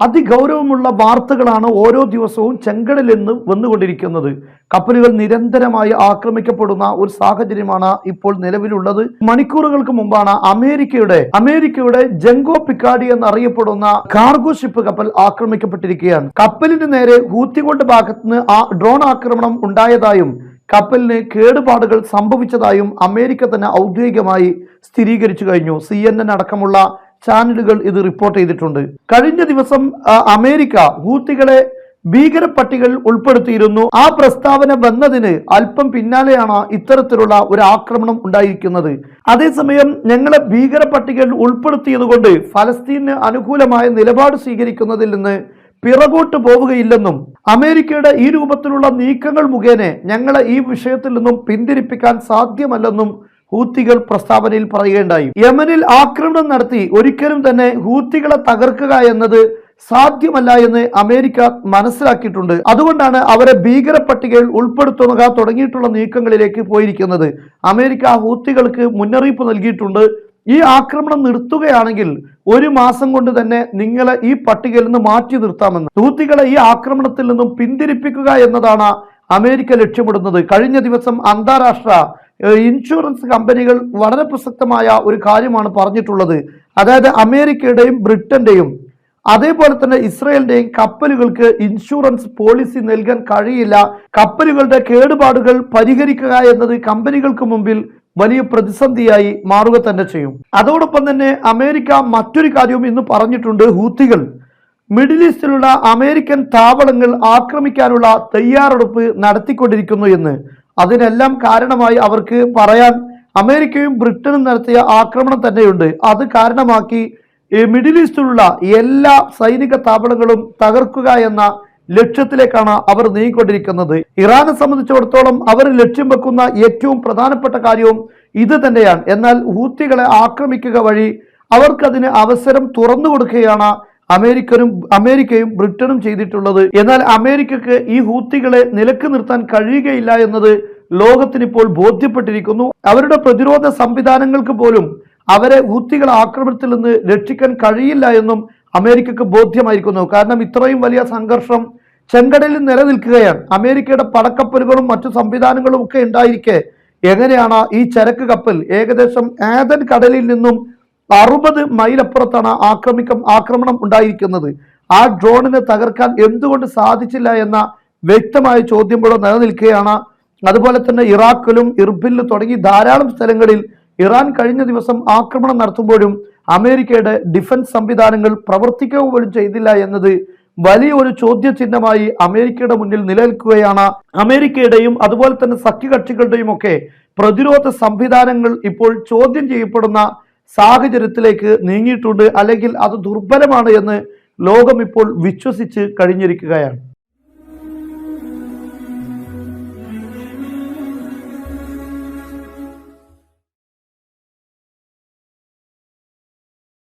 അതിഗൗരവമുള്ള വാർത്തകളാണ് ഓരോ ദിവസവും ചെങ്കടലിൽ നിന്ന് വന്നുകൊണ്ടിരിക്കുന്നത്. കപ്പലുകൾ നിരന്തരമായി ആക്രമിക്കപ്പെടുന്ന ഒരു സാഹചര്യമാണ് ഇപ്പോൾ നിലവിലുള്ളത്. മണിക്കൂറുകൾക്ക് മുമ്പാണ് അമേരിക്കയുടെ അമേരിക്കയുടെ ജംഗോ പിക്കാഡി എന്നറിയപ്പെടുന്ന കാർഗോ ഷിപ്പ് കപ്പൽ ആക്രമിക്കപ്പെട്ടിരിക്കുകയാണ്. കപ്പലിന് നേരെ ഹൂത്തികളുടെ ഭാഗത്തുനിന്ന് ആ ഡ്രോൺ ആക്രമണം ഉണ്ടായതായും കപ്പലിന് കേടുപാടുകൾ സംഭവിച്ചതായും അമേരിക്ക തന്നെ ഔദ്യോഗികമായി സ്ഥിരീകരിച്ചു കഴിഞ്ഞു. സി അടക്കമുള്ള ചാനലുകൾ ഇത് റിപ്പോർട്ട് ചെയ്തിട്ടുണ്ട്. കഴിഞ്ഞ ദിവസം അമേരിക്ക ഹൂത്തികളെ ഭീകര പട്ടികയിൽ ഉൾപ്പെടുത്തിയിരുന്നു. ആ പ്രസ്താവന വന്നതിന് അല്പം പിന്നാലെയാണ് ഇത്തരത്തിലുള്ള ഒരു ആക്രമണം ഉണ്ടായിരിക്കുന്നത്. അതേസമയം ഞങ്ങളെ ഭീകര പട്ടികയിൽ ഉൾപ്പെടുത്തിയതുകൊണ്ട് ഫലസ്തീന് അനുകൂലമായ നിലപാട് സ്വീകരിക്കുന്നതിൽ നിന്ന് പിറകോട്ട് പോവുകയില്ലെന്നും അമേരിക്കയുടെ ഈ രൂപത്തിലുള്ള നീക്കങ്ങൾ മുഖേന ഞങ്ങളെ ഈ വിഷയത്തിൽ നിന്നും പിന്തിരിപ്പിക്കാൻ സാധ്യമല്ലെന്നും ഹൂത്തികൾ പ്രസ്താവനയിൽ പറയുകയുണ്ടായി. യമനിൽ ആക്രമണം നടത്തി ഒരിക്കലും തന്നെ ഹൂത്തികളെ തകർക്കുക എന്നത് സാധ്യമല്ല എന്ന് അമേരിക്ക മനസ്സിലാക്കിയിട്ടുണ്ട്. അതുകൊണ്ടാണ് അവരെ ഭീകര പട്ടികയിൽ ഉൾപ്പെടുത്തുക തുടങ്ങിയിട്ടുള്ള നീക്കങ്ങളിലേക്ക് പോയിരിക്കുന്നത്. അമേരിക്ക ഹൂത്തികൾക്ക് മുന്നറിയിപ്പ് നൽകിയിട്ടുണ്ട്. ഈ ആക്രമണം നിർത്തുകയാണെങ്കിൽ ഒരു മാസം കൊണ്ട് തന്നെ നിങ്ങളെ ഈ പട്ടികയിൽ നിന്ന് മാറ്റി നിർത്താമെന്ന്. ഹൂത്തികളെ ഈ ആക്രമണത്തിൽ നിന്നും പിന്തിരിപ്പിക്കുക എന്നതാണ് അമേരിക്ക ലക്ഷ്യമിടുന്നത്. കഴിഞ്ഞ ദിവസം അന്താരാഷ്ട്ര ഇൻഷുറൻസ് കമ്പനികൾ വളരെ പ്രസക്തമായ ഒരു കാര്യമാണ് പറഞ്ഞിട്ടുള്ളത്. അതായത് അമേരിക്കയുടെയും ബ്രിട്ടന്റെയും അതേപോലെ തന്നെ ഇസ്രയേലിന്റെയും കപ്പലുകൾക്ക് ഇൻഷുറൻസ് പോളിസി നൽകാൻ കഴിയില്ല. കപ്പലുകളുടെ കേടുപാടുകൾ പരിഹരിക്കുക എന്നത് കമ്പനികൾക്ക് മുമ്പിൽ വലിയ പ്രതിസന്ധിയായി മാറുക തന്നെ ചെയ്യും. അതോടൊപ്പം തന്നെ അമേരിക്ക മറ്റൊരു കാര്യവും ഇന്ന് പറഞ്ഞിട്ടുണ്ട്. ഹൂത്തികൾ. മിഡിൽ ഈസ്റ്റിലുള്ള അമേരിക്കൻ താവളങ്ങൾ ആക്രമിക്കാനുള്ള തയ്യാറെടുപ്പ് നടത്തിക്കൊണ്ടിരിക്കുന്നു എന്ന്. അതിനെല്ലാം കാരണമായി അവർക്ക് പറയാൻ അമേരിക്കയും ബ്രിട്ടനും നടത്തിയ ആക്രമണം തന്നെയുണ്ട്. അത് കാരണമാക്കി മിഡിൽ ഈസ്റ്റിലുള്ള എല്ലാ സൈനിക താവളങ്ങളും തകർക്കുക എന്ന ലക്ഷ്യത്തിലേക്കാണ് അവർ നീങ്ങിക്കൊണ്ടിരിക്കുന്നത്. ഇറാനെ സംബന്ധിച്ചിടത്തോളം അവർ ലക്ഷ്യം വെക്കുന്ന ഏറ്റവും പ്രധാനപ്പെട്ട കാര്യവും ഇത് തന്നെയാണ്. എന്നാൽ ഹൂത്തികളെ ആക്രമിക്കുക വഴി അവർക്കതിന് അവസരം തുറന്നു കൊടുക്കുകയാണ് അമേരിക്കനും അമേരിക്കയും ബ്രിട്ടനും ചെയ്തിട്ടുള്ളത്. എന്നാൽ അമേരിക്കക്ക് ഈ ഹൂത്തികളെ നിലയ്ക്ക് നിർത്താൻ കഴിയുകയില്ല എന്നത് ലോകത്തിന് ഇപ്പോൾ ബോധ്യപ്പെട്ടിരിക്കുന്നു. അവരുടെ പ്രതിരോധ സംവിധാനങ്ങൾക്ക് പോലും അവരെ ഹൂത്തികൾ ആക്രമണത്തിൽ നിന്ന് രക്ഷിക്കാൻ കഴിയില്ല എന്നും അമേരിക്കക്ക് ബോധ്യമായിരിക്കുന്നു. കാരണം ഇത്രയും വലിയ സംഘർഷം ചെങ്കടലിൽ നിലനിൽക്കുകയാണ്. അമേരിക്കയുടെ പടക്കപ്പലുകളും മറ്റു സംവിധാനങ്ങളും ഒക്കെ ഉണ്ടായിരിക്കെ എങ്ങനെയാണ് ഈ ചരക്ക് കപ്പൽ ഏകദേശം ഏതൻ കടലിൽ നിന്നും അറുപത് മൈൽ അപ്പുറത്താണ് ആക്രമിക്കം ആക്രമണം ഉണ്ടായിരിക്കുന്നത്. ആ ഡ്രോണിനെ തകർക്കാൻ എന്തുകൊണ്ട് സാധിച്ചില്ല എന്ന വ്യക്തമായ ചോദ്യം കൂടെ നിലനിൽക്കുകയാണ്. അതുപോലെ തന്നെ ഇറാഖിലും ഇർബിലും തുടങ്ങി ധാരാളം സ്ഥലങ്ങളിൽ ഇറാൻ കഴിഞ്ഞ ദിവസം ആക്രമണം നടത്തുമ്പോഴും അമേരിക്കയുടെ ഡിഫൻസ് സംവിധാനങ്ങൾ പ്രവർത്തിക്കുക പോലും ചെയ്തില്ല എന്നത് വലിയ ഒരു ചോദ്യചിഹ്നമായി അമേരിക്കയുടെ മുന്നിൽ നിലനിൽക്കുകയാണ്. അമേരിക്കയുടെയും അതുപോലെ തന്നെ സഖ്യകക്ഷികളുടെയും ഒക്കെ പ്രതിരോധ സംവിധാനങ്ങൾ ഇപ്പോൾ ചോദ്യം ചെയ്യപ്പെടുന്ന സാഹചര്യത്തിലേക്ക് നീങ്ങിയിട്ടുണ്ട് അല്ലെങ്കിൽ അത് ദുർബലമാണ് എന്ന് ലോകം ഇപ്പോൾ വിശ്വസിച്ച് കഴിഞ്ഞിരിക്കുകയാണ്.